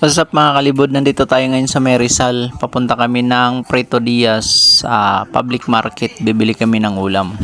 What's up mga kalibod? Nandito tayo ngayon sa Merizal. Papunta kami ng Preto Diaz sa public market. Bibili kami ng ulam.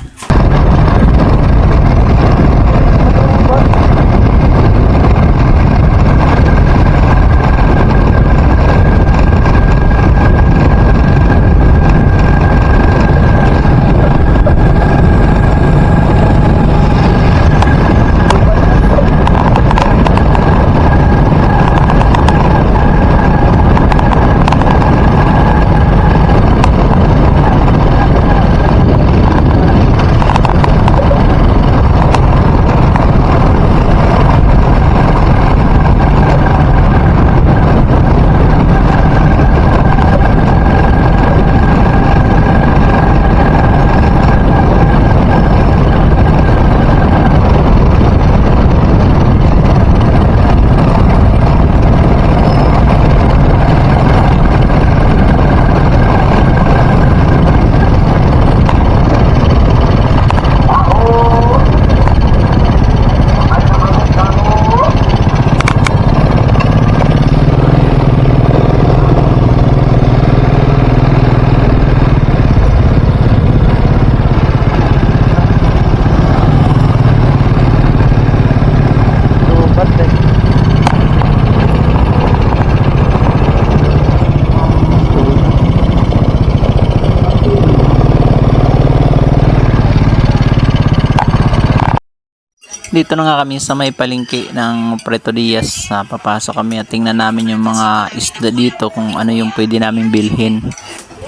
Dito na nga kami sa may palengke ng Preto Diaz. Ah, papasok kami at tingnan namin yung mga isda dito kung ano yung pwede namin bilhin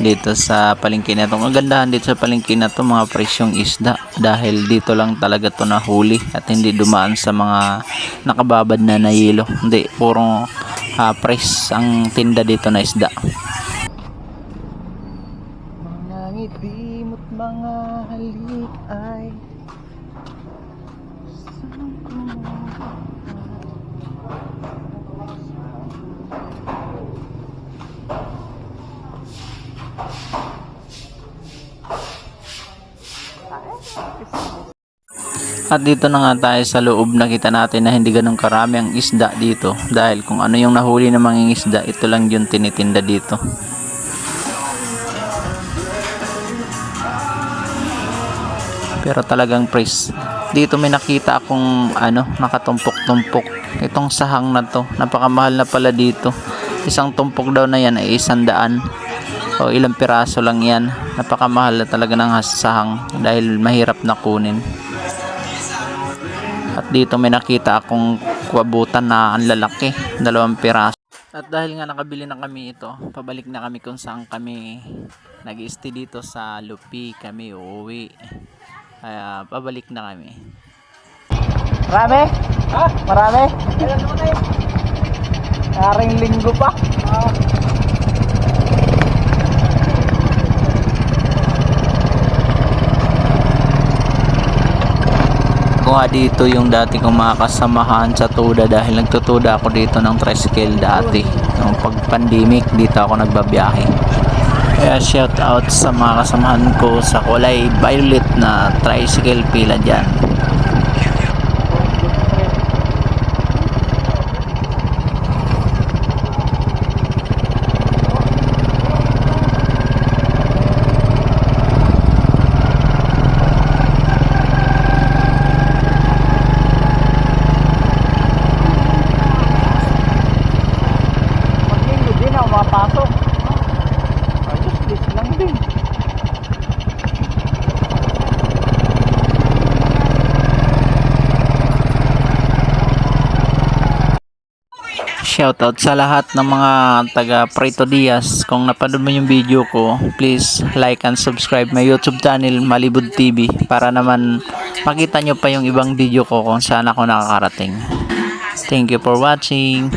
dito sa palengke na ito. Ang gandahan dito sa palengke na to mga presyong isda dahil dito lang talaga to nahuli at hindi dumaan sa mga nakababad na na yelo. Hindi, puro ah, press ang tinda dito na isda. At dito na nga tayo sa loob nakita natin na hindi ganun karami ang isda dito dahil kung ano yung nahuli ng mga isda ito lang yung tinitinda dito. Pero talagang praise. Dito may nakita akong ano, nakatumpok-tumpok. Itong sahang na to, napakamahal na pala dito. Isang tumpok daw na yan ay isang daan. O ilang piraso lang yan. Napakamahal na talaga ng sahang dahil mahirap na kunin. At dito may nakita akong kwabutan na ang lalaki, dalawang piraso. At dahil nga nakabili na kami ito, pabalik na kami kung saan kami nag stay dito sa Lupi, kami uuwi. Kaya pabalik na kami. Marami? Ha? Marami? Karing linggo pa. Ko nga dito yung dati kong mga kasamahan sa Tuda dahil nagtutuda ako dito ng tricycle dati. Nung pag pandemic dito ako nagbabiyahe. Kaya shout out sa mga kasamahan ko sa kulay violet na tricycle pila dyan. Pag linggo din ako mapasok. Ayos, please lang din. Shoutout sa lahat ng mga taga Preto Diaz. Kung napanood mo yung video ko, please like and subscribe my YouTube channel Malibud TV para naman makita nyo pa yung ibang video ko kung saan ako nakakarating. Thank you for watching.